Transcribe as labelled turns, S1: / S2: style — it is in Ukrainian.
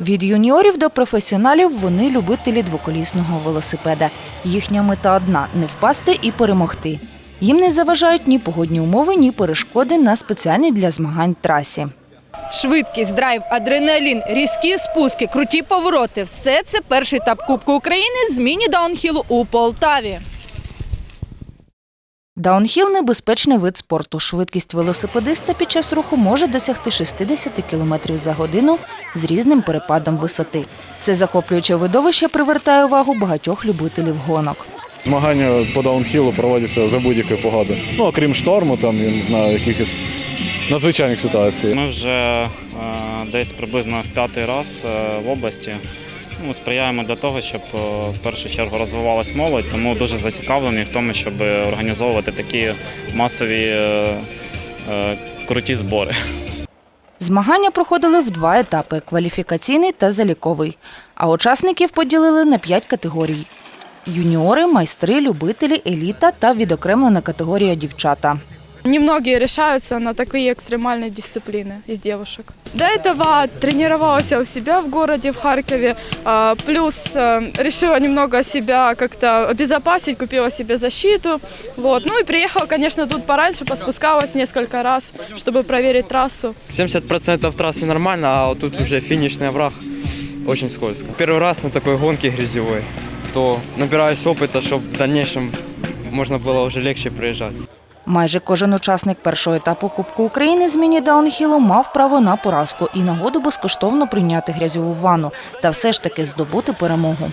S1: Від юніорів до професіоналів вони любителі двоколісного велосипеда. Їхня мета одна не впасти і перемогти. Їм не заважають ні погодні умови, ні перешкоди на спеціальній для змагань трасі.
S2: Швидкість, драйв, адреналін, різкі спуски, круті повороти все це перший етап Кубку України з міні-даунхілу у Полтаві.
S1: Даунхіл небезпечний вид спорту. Швидкість велосипедиста під час руху може досягти 60 км за годину з різним перепадом висоти. Це захоплююче видовище привертає увагу багатьох любителів гонок.
S3: Змагання по даунхілу проводяться за будь-якої погоди. Ну, окрім шторму, там, я не знаю, якихось надзвичайних ситуацій.
S4: Ми вже е, десь приблизно в п'ятий раз е, в області. Ну, сприяємо для того, щоб е, в першу чергу розвивалась молодь, тому дуже зацікавлені в тому, щоб організовувати такі масові е, е, круті збори.
S1: Змагання проходили в два етапи кваліфікаційний та заліковий. А учасників поділили на п'ять категорій: юніори, майстри, любителі, еліта та відокремлена категорія дівчата.
S5: Немногие решаются на такие экстремальные дисциплины из девушек. До этого тренировалась у себя в городе, в Харькове, а, плюс э, решила немного себя как-то обезопасить, купила себе защиту. Вот. Ну и приехала, конечно, тут пораньше, поспускалась несколько раз, чтобы проверить трассу.
S6: 70% трассы нормально, а вот тут уже финишный овраг очень скользко. Первый раз на такой гонке грязевой, то набираюсь опыта, чтобы в дальнейшем можно было уже легче проезжать.
S1: Майже кожен учасник першого етапу Кубку України з міні-даунхілу мав право на поразку і нагоду безкоштовно прийняти грязьову ванну та все ж таки здобути перемогу.